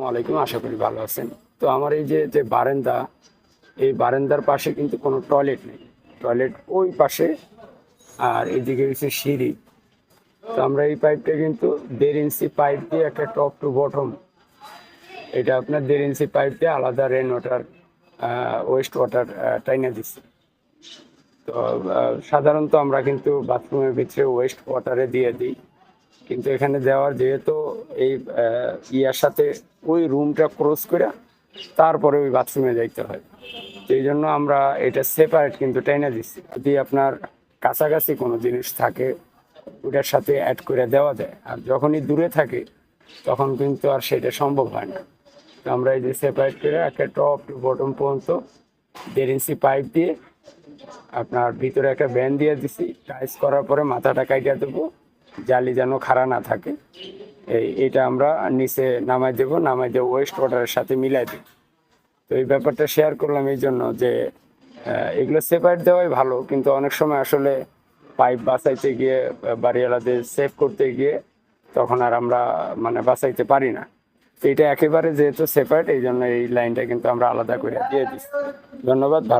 আসসালামু আলাইকুম, আশা করি ভালো আছেন। তো আমার এই যে যে বারান্দা, এই বারান্দার পাশে কিন্তু কোনো টয়লেট নেই। টয়লেট ওই পাশে আর এদিকে হচ্ছে সিঁড়ি। তো আমরা এই পাইপটা কিন্তু দেড় ইঞ্চি পাইপ দিয়ে একটা টপ টু বটম। এটা আপনার দেড় ইঞ্চি পাইপ দিয়ে আলাদা রেন ওয়াটার ওয়েস্ট ওয়াটার টাইনা দিচ্ছি। তো সাধারণত আমরা কিন্তু বাথরুমের ভিতরে ওয়েস্ট ওয়াটারে দিয়ে দিই। কিন্তু এখানে দেওয়ার যেহেতু এই ইয়ার সাথে ওই রুমটা ক্রস করে তারপরে ওই বাথরুমে যাইতে হয়। তো এই জন্য আমরা এটা সেপারেট কিন্তু টাইনা দিচ্ছি যদি আপনার কাছাকাছি কোনো জিনিস থাকে, ওটার সাথে অ্যাড করে দেওয়া যায়। আর যখনই দূরে থাকে, তখন কিন্তু আর সেটা সম্ভব হয় না। তো আমরা এই যে সেপারেট করে একটা টপ টু বটম পর্যন্ত দেড় ইঞ্চি পাইপ দিয়ে আপনার ভিতরে একটা ব্যান দিয়ে দিছি। টাইস করার পরে মাথাটা কাটিয়ে দেবো। জালি যেন খাড়া না থাকে। এই, এটা আমরা নিচে নামাই দেবো, নামাই দিয়ে ওয়েস্ট ওয়াটারের সাথে মিলাই দেবো। তো এই ব্যাপারটা শেয়ার করলাম এই জন্য যে এগুলো সেপারেট দেওয়াই ভালো, কিন্তু অনেক সময় আসলে পাইপ বাঁচাইতে গিয়ে, বাড়িওয়ালাদের সেভ করতে গিয়ে তখন আর আমরা মানে বাঁচাইতে পারি না। এটা একেবারে যেহেতু সেপারেট এই জন্য এই লাইনটা কিন্তু আমরা আলাদা করে দিয়ে দিচ্ছি। ধন্যবাদ, ভালো